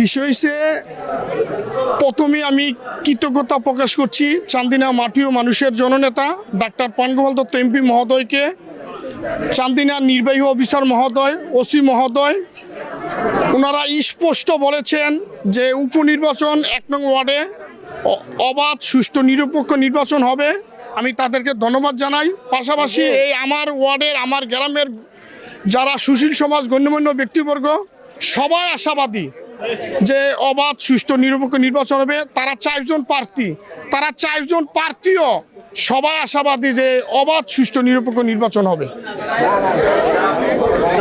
বিষয় হচ্ছে প্রথমে আমি কৃতজ্ঞতা প্রকাশ করছি চান্দিনা মাটিও মানুষের জননেতা ডাক্তার পানগোপাল দত্ত এমপি মহোদয়কে চান্দিনা নির্বাহী অফিসার মহোদয় ওসি মহোদয়। ওনারা স্পষ্ট বলেছেন যে উপনির্বাচন এক নং ওয়ার্ডে অবাধ সুষ্ঠু নিরপেক্ষ নির্বাচন হবে। আমি তাদেরকে ধন্যবাদ জানাই। পাশাপাশি এই আমার ওয়ার্ডের আমার গ্রামের যারা সুশীল সমাজ গণ্যমান্য ব্যক্তিবর্গ সবাই আশাবাদী যে অবাধ, সুষ্ঠু, নিরপেক্ষ নির্বাচন হবে। তারা চারজন প্রার্থী। তারা চারজন প্রার্থীও সবাই আশাবাদী যে অবাধ, সুষ্ঠু, নিরপেক্ষ নির্বাচন হবে।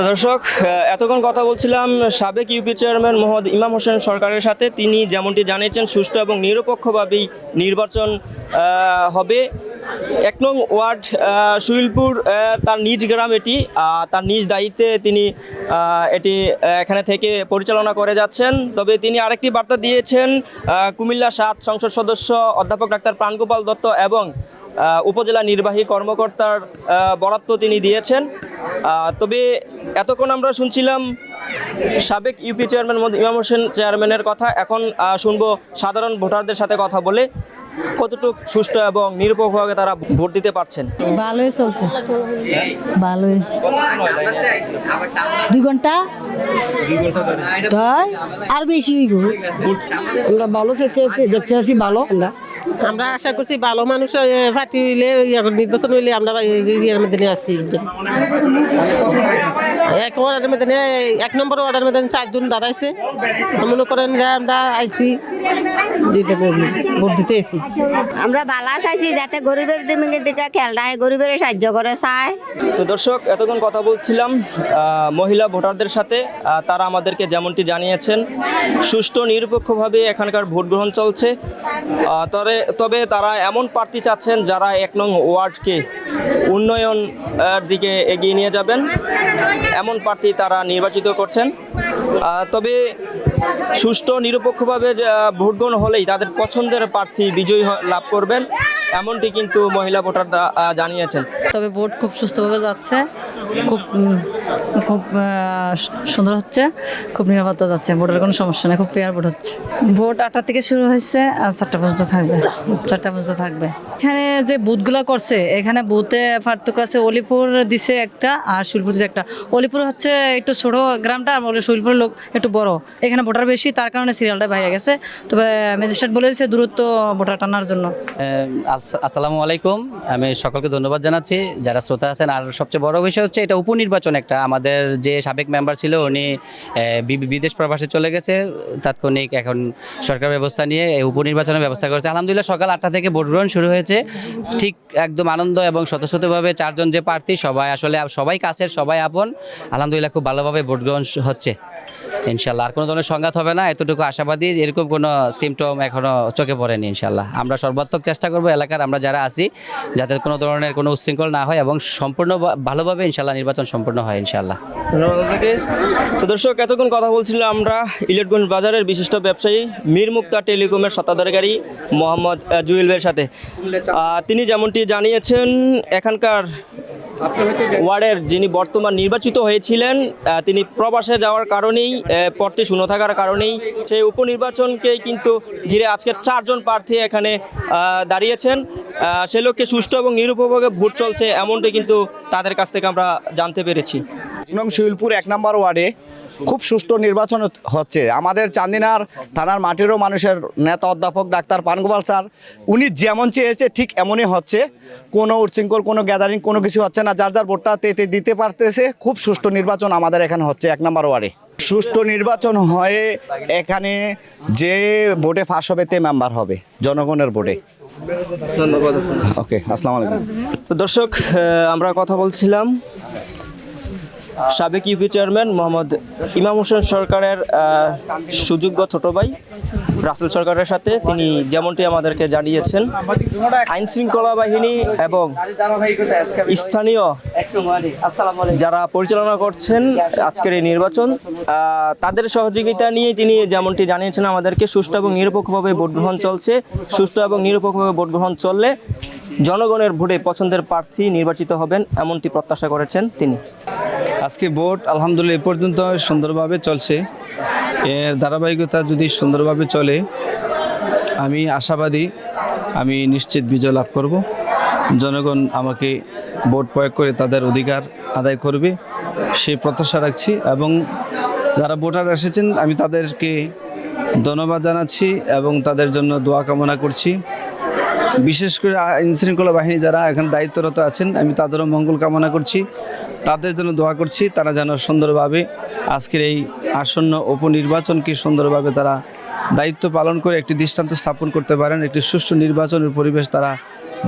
দর্শক এতক্ষণ কথা বলছিলাম সাবেক ইউপি চেয়ারম্যান মোহাম্মদ ইমাম হোসেন সরকারের সাথে। তিনি যেমনটি জানিয়েছেন, সুষ্ঠু এবং নিরপেক্ষভাবেই নির্বাচন হবে। এক নং ওয়ার্ড সুইলপুর তার নিজ গ্রাম এটি। তার নিজ দায়িত্বে তিনি এটি এখানে থেকে পরিচালনা করে যাচ্ছেন। তবে তিনি আরেকটি বার্তা দিয়েছেন কুমিল্লা সাত সংসদ সদস্য অধ্যাপক ডাক্তার প্রাণগোপাল দত্ত এবং উপজেলা নির্বাহী কর্মকর্তার বরাত্ত তিনি দিয়েছেন। তবে এতক্ষণ আমরা শুনছিলাম সাবেক ইউপি চেয়ারম্যান ইমাম হোসেন চেয়ারম্যানের কথা। এখন শুনব সাধারণ ভোটারদের সাথে কথা বলে। কতটুকু সুষ্ঠু এবং নিরপেক্ষভাবে তারা ভোট দিতে পারছেন ভালোই চলছে ভালোই দুই ঘণ্টা তাই আর বেশি হইব আমরা ভালো চেয়েছি দেখতে আছি ভালো আমরা আমরা আশা করছি ভালো মানুষ পার্টি হইলে করে নির্বাচন হইলে আমরা ইয়ের মধ্যে নিয়ে আসছি এক ওয়ার্ডের মধ্যে এক নম্বর ওয়ার্ডের মধ্যে চারজন দাঁড়াইছে। মনে করেন যে আমরা আইছি ভোট দিতে এসি আমরা বালা চাইছি যাতে গরিবের দিকে দিকে খেয়াল রাখে গরিবের সাহায্য করে চায়। তো দর্শক এতক্ষণ কথা বলছিলাম মহিলা ভোটারদের সাথে তারা আমাদেরকে যেমনটি জানিয়েছেন সুষ্ঠু নিরপেক্ষভাবে এখানকার ভোট গ্রহণ চলছে। তবে তবে তারা এমন প্রার্থী চাচ্ছেন যারা এক নং ওয়ার্ডকে উন্নয়ন দিকে এগিয়ে নিয়ে যাবেন। এমন প্রার্থী তারা নির্বাচিত করছেন। তবে সুষ্ঠু, নিরপেক্ষভাবে ভোট গ্রহণ হলেই তাদের পছন্দের প্রার্থী বিজয়ী লাভ করবেন, এমনটি কিন্তু মহিলা ভোটাররা জানিয়েছেন। তবে ভোট খুব সুস্থভাবে যাচ্ছে, খুব খুব সুন্দর হচ্ছে খুব নিরাপত্তা যাচ্ছে ভোটের কোনো সমস্যা নেই খুব পেয়ার ভোট হচ্ছে। ভোট আটটা থেকে শুরু হয়েছে আর চারটা পর্যন্ত থাকবে। চারটা পর্যন্ত থাকবে। এখানে যে বুথগুলো করছে এখানে বুথে পার্থক্য আছে অলিপুর দিছে একটা আর শিলপুর দিছে একটা। অলিপুর হচ্ছে একটু ছোট গ্রামটা আর শিলপুরের লোক একটু বড়। এখানে ভোটার বেশি তার কারণে সিরিয়ালটা বাইরে গেছে। তবে ম্যাজিস্ট্রেট বলে দিয়েছে দূরত্ব ভোটার টানার জন্য। আস- আসসালামু আলাইকুম। আমি সকলকে ধন্যবাদ জানাচ্ছি। যারা শ্রোতা আছেন আর সবচেয়ে বড় বিষয় হচ্ছে এটা উপনির্বাচন একটা। আমাদের যে সাবেক মেম্বার ছিল, উনি বিদেশ প্রবাসে চলে গেছে। তাৎক্ষণিক এখন সরকার ব্যবস্থা নিয়ে উপনির্বাচনের ব্যবস্থা করেছে। আলহামদুলিল্লাহ সকাল আটটা থেকে ভোট গ্রহণ শুরু হয়েছে। ঠিক একদম আনন্দ এবং স্বতঃস্বতভাবে চারজন যে প্রার্থী, সবাই আসলে, সবাই কাছের, সবাই আপন। আলহামদুলিল্লাহ খুব ভালোভাবে ভোট গ্রহণ হচ্ছে। ইনশাল্লাহ আর কোনো ধরনের সংঘাত হবে না এতটুকু আশাবাদী এরকম কোনো সিমটম এখনও চোখে পড়েনি ইনশাল্লাহ। আমরা সর্বাত্মক চেষ্টা করব এলাকার আমরা যারা আছি যাতে কোনো ধরনের কোনো উচ্ছৃঙ্খল না হয় এবং সম্পূর্ণ ভালোভাবে ইনশাল্লাহ নির্বাচন সম্পূর্ণ হয় ইনশাল্লাহ। তো দর্শক এতক্ষণ কথা বলছিলাম আমরা ইলেটগঞ্জ বাজারের বিশিষ্ট ব্যবসায়ী মীর মুক্তা টেলিকমের সত্তাধারকারী মোহাম্মদ আহ, জুয়েল ভাইয়ের সাথে। তিনি যেমনটি জানিয়েছেন এখানকার ওয়ার্ডের যিনি বর্তমান নির্বাচিত হয়েছিলেন তিনি প্রবাসে যাওয়ার কারণেই পদটি শূন্য থাকার কারণেই সেই উপনির্বাচনকেই কিন্তু ঘিরে আজকে চারজন প্রার্থী এখানে দাঁড়িয়েছেন। সে লোককে সুষ্ঠু এবং নিরুপভোগে ভোট চলছে এমনটি কিন্তু তাদের কাছ থেকে আমরা জানতে পেরেছি। নং শিলপুর এক নম্বর ওয়ার্ডে খুব সুষ্ঠু নির্বাচন হচ্ছে। আমাদের চান্দিনার থানার মাটিরও মানুষের নেতা অধ্যাপক ডাক্তার পানগোপাল স্যার উনি যেমন চেয়েছে ঠিক এমনই হচ্ছে। কোনো উচ্ছৃঙ্খল কোনো গ্যাদারিং কোনো কিছু হচ্ছে না। যার যার ভোটটা তেতে দিতে পারতেছে খুব সুষ্ঠু নির্বাচন আমাদের এখানে হচ্ছে এক নম্বর ওয়ার্ডে। সুষ্ঠু নির্বাচন হয়ে এখানে যে ভোটে ফাঁস হবে তে মেম্বার হবে জনগণের ভোটে। ধন্যবাদ। ওকে আসসালামু আলাইকুম। তো দর্শক আমরা কথা বলছিলাম সাবেক ইউপি চেয়ারম্যান মোহাম্মদ ইমাম হোসেন সরকারের সুযোগ্য ছোট ভাই রাসেল সরকারের সাথে তিনি যেমনটি আমাদেরকে জানিয়েছেন, আইন শৃঙ্খলা বাহিনী এবং স্থানীয় যারা পরিচালনা করছেন আজকের এই নির্বাচন তাদের সহযোগিতা নিয়ে তিনি যেমনটি জানিয়েছেন আমাদেরকে সুষ্ঠু এবং নিরপেক্ষভাবে ভোট গ্রহণ চলছে। সুষ্ঠু এবং নিরপেক্ষভাবে ভোট গ্রহণ চললে জনগণের ভোটে পছন্দের প্রার্থী নির্বাচিত হবেন এমনটি প্রত্যাশা করেছেন তিনি। আজকে ভোট আলহামদুলিল্লাহ এ পর্যন্ত সুন্দরভাবে চলছে। এর ধারাবাহিকতা যদি সুন্দরভাবে চলে, আমি আশাবাদী, আমি নিশ্চিত বিজয় লাভ করব। জনগণ আমাকে ভোট প্রয়োগ করে তাদের অধিকার আদায় করবে, সে প্রত্যাশা রাখছি এবং যারা ভোটার এসেছেন, আমি তাদেরকে ধন্যবাদ জানাচ্ছি এবং তাদের জন্য দোয়া কামনা করছি। বিশেষ করে আইনশৃঙ্খলা বাহিনী যারা এখন দায়িত্বরত আছেন, আমি তাদেরও মঙ্গল কামনা করছি। তাদের জন্য দোয়া করছি, তারা যেন সুন্দরভাবে আজকের এই আসন্ন উপনির্বাচনকে সুন্দরভাবে তারা দায়িত্ব পালন করে একটি দৃষ্টান্ত স্থাপন করতে পারেন, একটি সুষ্ঠু নির্বাচনের পরিবেশ তারা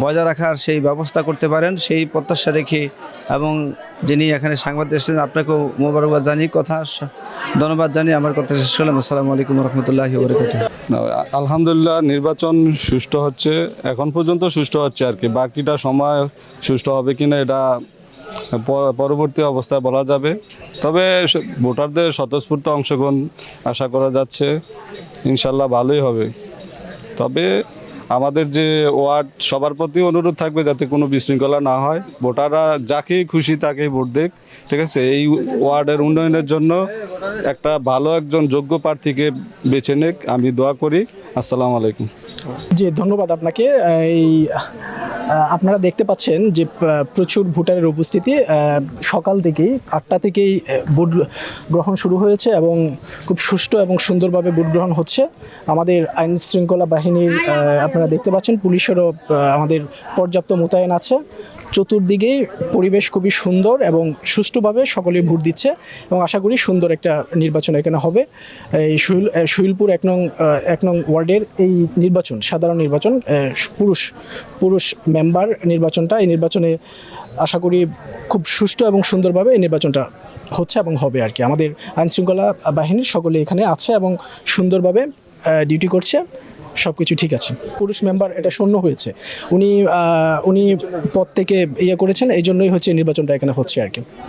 বজায় রাখার সেই ব্যবস্থা করতে পারেন, সেই প্রত্যাশা রেখে এবং যিনি এখানে সাংবাদিক এসেছেন, আপনাকেও মোবারকবাদ জানিয়ে কথা ধন্যবাদ জানিয়ে আমার কথা শেষ করলাম। আসসালামু আলাইকুম রহমতুল্লাহি আলহামদুলিল্লাহ নির্বাচন সুষ্ঠু হচ্ছে, এখন পর্যন্ত সুষ্ঠু হচ্ছে আর কি। বাকিটা সময় সুষ্ঠু হবে কিনা এটা পরবর্তী অবস্থায় বলা যাবে। তবে ভোটারদের স্বতঃস্ফূর্ত অংশগ্রহণ আশা করা যাচ্ছে, ইনশাল্লাহ ভালোই হবে। তবে আমাদের যে ওয়ার্ড, সবার প্রতি অনুরোধ থাকবে যাতে কোনো বিশৃঙ্খলা না হয়। ভোটাররা যাকেই খুশি তাকেই ভোট দেখ ঠিক আছে? এই ওয়ার্ডের উন্নয়নের জন্য একটা ভালো একজন যোগ্য প্রার্থীকে বেছে নেক, আমি দোয়া করি। আসসালামু আলাইকুম। জি, ধন্যবাদ আপনাকে। এই আপনারা দেখতে পাচ্ছেন যে প্রচুর ভোটারের উপস্থিতি সকাল থেকেই আটটা থেকেই ভোট গ্রহণ শুরু হয়েছে এবং খুব সুষ্ঠু এবং সুন্দরভাবে ভোট গ্রহণ হচ্ছে। আমাদের আইন শৃঙ্খলা বাহিনীর আপনারা দেখতে পাচ্ছেন, পুলিশেরও আমাদের পর্যাপ্ত মোতায়েন আছে। চতুর্দিকে পরিবেশ খুবই সুন্দর এবং সুষ্ঠুভাবে সকলে ভোট দিচ্ছে এবং আশা করি সুন্দর একটা নির্বাচন এখানে হবে। এই শৈল শৈলপুর এক নং এক নং ওয়ার্ডের এই নির্বাচন, সাধারণ নির্বাচন পুরুষ পুরুষ মেম্বার নির্বাচনটা এই নির্বাচনে আশা করি খুব সুষ্ঠু এবং সুন্দরভাবে এই নির্বাচনটা হচ্ছে এবং হবে আর কি। আমাদের আইনশৃঙ্খলা বাহিনীর সকলে এখানে আছে এবং সুন্দরভাবে ডিউটি করছে। সব কিছু ঠিক আছে। পুরুষ মেম্বার এটা শূন্য হয়েছে। উনি উনি পদ থেকে ইয়ে করেছেন এই জন্যই হচ্ছে নির্বাচনটা এখানে হচ্ছে আর কি।